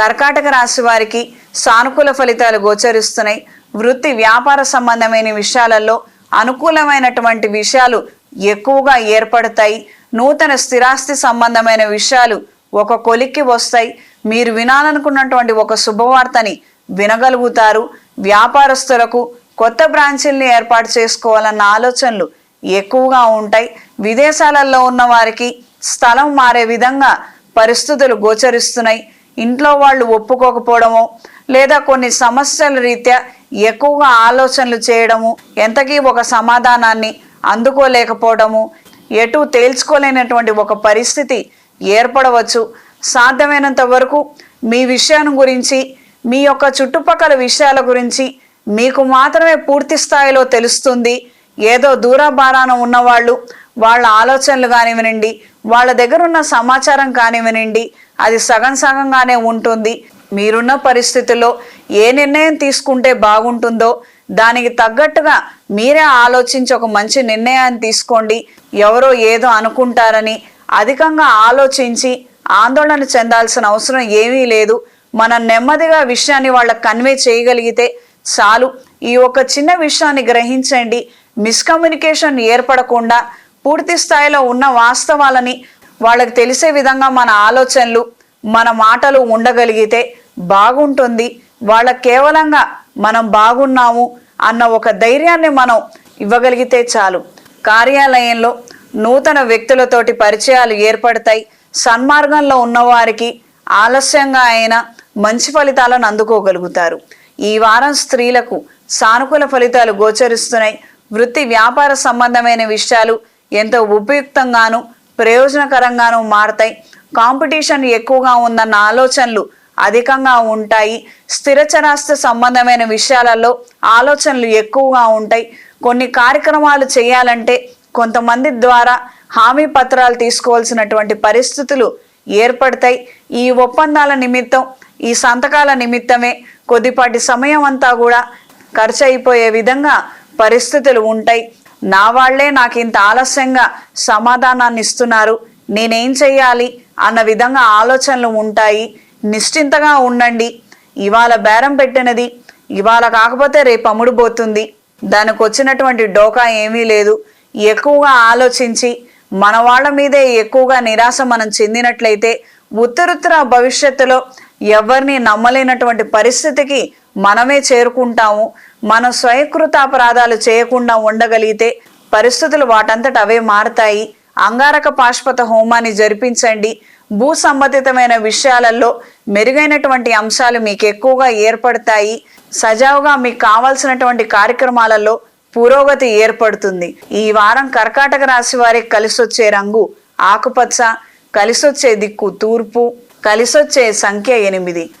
కర్కాటక రాశి వారికి సానుకూల ఫలితాలు గోచరిస్తున్నాయి. వృత్తి వ్యాపార సంబంధమైన విషయాలలో అనుకూలమైనటువంటి విషయాలు ఎక్కువగా ఏర్పడతాయి. నూతన స్థిరాస్తి సంబంధమైన విషయాలు ఒక కొలిక్కి వస్తాయి. మీరు వినాలనుకున్నటువంటి ఒక శుభవార్తని వినగలుగుతారు. వ్యాపారస్తులకు కొత్త బ్రాంచీల్ని ఏర్పాటు చేసుకోవాలన్న ఆలోచనలు ఎక్కువగా ఉంటాయి. విదేశాలలో ఉన్న వారికి స్థలం మారే విధంగా పరిస్థితులు గోచరిస్తున్నాయి. ఇంట్లో వాళ్ళు ఒప్పుకోకపోవడము లేదా కొన్ని సమస్యల రీత్యా ఎక్కువగా ఆలోచనలు చేయడము ఎంతకీ ఒక సమాధానాన్ని అందుకోలేకపోవడము ఎటు తేల్చుకోలేనటువంటి ఒక పరిస్థితి ఏర్పడవచ్చు. సాధ్యమైనంత వరకు మీ విషయాన్ని గురించి మీ యొక్క చుట్టుపక్కల విషయాల గురించి మీకు మాత్రమే పూర్తి స్థాయిలో తెలుస్తుంది. ఏదో దూరభారాన ఉన్నవాళ్ళు వాళ్ళ ఆలోచనలు కానివ్వనండి వాళ్ళ దగ్గర ఉన్న సమాచారం కానివ్వనండి. అది సగం సగంగానే ఉంటుంది. మీరున్న పరిస్థితుల్లో ఏ నిర్ణయం తీసుకుంటే బాగుంటుందో దానికి తగ్గట్టుగా మీరే ఆలోచించి ఒక మంచి నిర్ణయాన్ని తీసుకోండి. ఎవరో ఏదో అనుకుంటారని అధికంగా ఆలోచించి ఆందోళన చెందాల్సిన అవసరం ఏమీ లేదు. మనం నెమ్మదిగా విషయాన్ని వాళ్ళకి కన్వే చేయగలిగితే చాలు. ఈ ఒక చిన్న విషయాన్ని గ్రహించండి. మిస్కమ్యూనికేషన్ ఏర్పడకుండా పూర్తి స్థాయిలో ఉన్న వాస్తవాలని వాళ్ళకి తెలిసే విధంగా మన ఆలోచనలు మన మాటలు ఉండగలిగితే బాగుంటుంది. వాళ్ళ కేవలంగా మనం బాగున్నాము అన్న ఒక ధైర్యాన్ని మనం ఇవ్వగలిగితే చాలు. కార్యాలయంలో నూతన వ్యక్తులతోటి పరిచయాలు ఏర్పడతాయి. సన్మార్గంలో ఉన్నవారికి ఆలస్యంగా అయినా మంచి ఫలితాలను అందుకోగలుగుతారు. ఈ వారం స్త్రీలకు సానుకూల ఫలితాలు గోచరిస్తున్నాయి. వృత్తి వ్యాపార సంబంధమైన విషయాలు ఎంతో ఉపయుక్తంగాను ప్రయోజనకరంగాను మారతాయి. కాంపిటీషన్ ఎక్కువగా ఉందన్న ఆలోచనలు అధికంగా ఉంటాయి. స్థిరచరాస్తి సంబంధమైన విషయాలలో ఆలోచనలు ఎక్కువగా ఉంటాయి. కొన్ని కార్యక్రమాలు చేయాలంటే కొంతమంది ద్వారా హామీ పత్రాలు తీసుకోవాల్సినటువంటి పరిస్థితులు ఏర్పడతాయి. ఈ ఒప్పందాల నిమిత్తం ఈ సంతకాల నిమిత్తమే కొద్దిపాటి సమయం అంతా కూడా ఖర్చు అయిపోయే విధంగా పరిస్థితులు ఉంటాయి. నా వాళ్ళే నాకు ఇంత ఆలస్యంగా సమాధానాన్ని ఇస్తున్నారు నేనేం చెయ్యాలి? అన్న విధంగా ఆలోచనలు ఉంటాయి. నిశ్చింతగా ఉండండి. ఇవాళ బేరం పెట్టినది. ఇవాళ కాకపోతే రేపు అమ్ముడుపోతుంది దానికి వచ్చినటువంటి డోకా ఏమీ లేదు. ఎక్కువగా ఆలోచించి మన వాళ్ళ మీదే ఎక్కువగా నిరాశ మనం చెందినట్లయితే ఉత్తరుత్తర భవిష్యత్తులో ఎవరిని నమ్మలేనటువంటి పరిస్థితికి మనమే చేరుకుంటాము. మన స్వయకృత అపరాధాలు చేయకుండా ఉండగలిగితే పరిస్థితులు వాటంతట అవే మారతాయి. అంగారక పాశ్వత హోమాన్ని జరిపించండి. భూ సంబంధితమైన విషయాలలో మెరుగైనటువంటి అంశాలు మీకు ఎక్కువగా ఏర్పడతాయి. సజావుగా మీకు కావాల్సినటువంటి కార్యక్రమాలలో పురోగతి ఏర్పడుతుంది. ఈ వారం కర్కాటక రాశి వారికి కలిసొచ్చే రంగు ఆకుపచ్చ కలిసొచ్చే దిక్కు తూర్పు కలిసొచ్చే సంఖ్య ఎనిమిది.